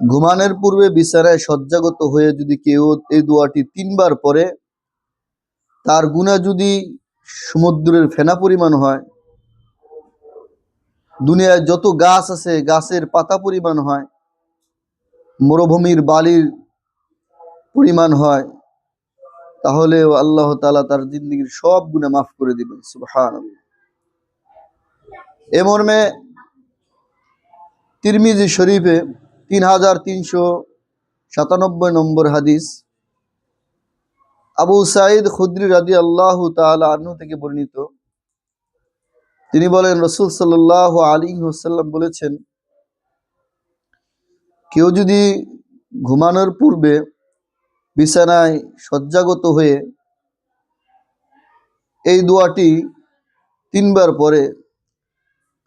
ঘুমানোর পূর্বে বিছানায় শয্যাগত হয়ে যদি কেউ এই দোয়াটি তিনবার পরে তার গুণা যদি সমুদ্রের ফেনা পরিমাণ হয়, দুনিয়ায় যত গাছ আছে গাছের পাতা পরিমাণ হয়, মরুভূমির বালির পরিমাণ হয় তাহলে আল্লাহ তাআলা তার জিন্দগির সব গুণা মাফ করে দিবেন সুবহান এ মর্মে তিরমিজি শরীফে তিন হাজার তিনশো সাতানব্বই নম্বর হাদিস। আবু সাইদ খুদ্রি রাদি আল্লাহ আনহু থেকে বর্ণিত। তিনি বলেন, রসুল সাল্লাহ আলী হোসাল্লাম বলেছেন, কেউ যদি ঘুমানোর পূর্বে বিছানায় শয্যাগত হয়ে এই দোয়াটি তিনবার পরে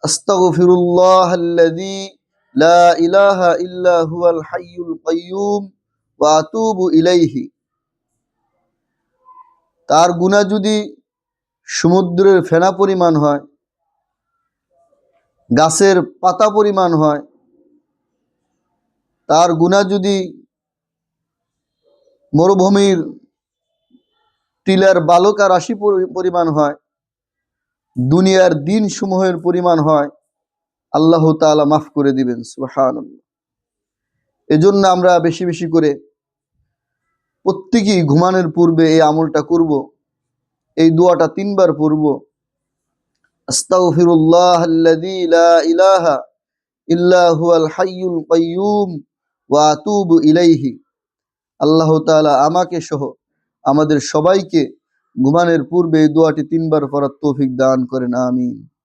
আস্তাগফিরুল্লাহ আল্লাযী লা ইলাহা ইল্লা হুয়াল হাইয়ুল কাইয়্যুম ওয়া ইলাইহি। তার গুনাহ যদি সমুদ্রের ফেনা পরিমাণ হয়, গাছের পাতা পরিমাণ হয়, তার গুনাহ যদি মরুভূমির টিলার বালকা রাশি পরি- পরিমাণ হয়, দুনিয়ার দিন সমূহের পরিমাণ হয় আল্লাহ তাআলা মাফ করে দিবেন সুবহান এজন্য আমরা বেশি বেশি করে প্রত্যেকেই ঘুমানোর পূর্বে এই আমলটা করব, এই দোয়াটা তিনবার পড়ব। ইলাহা হাইয়ুল ইলাইহি। আল্লাহ তাআলা আমাকে সহ আমাদের সবাইকে ঘুমানোর পূর্বে এই দোয়াটি তিনবার পড়ার তৌফিক দান করেন, আমিন।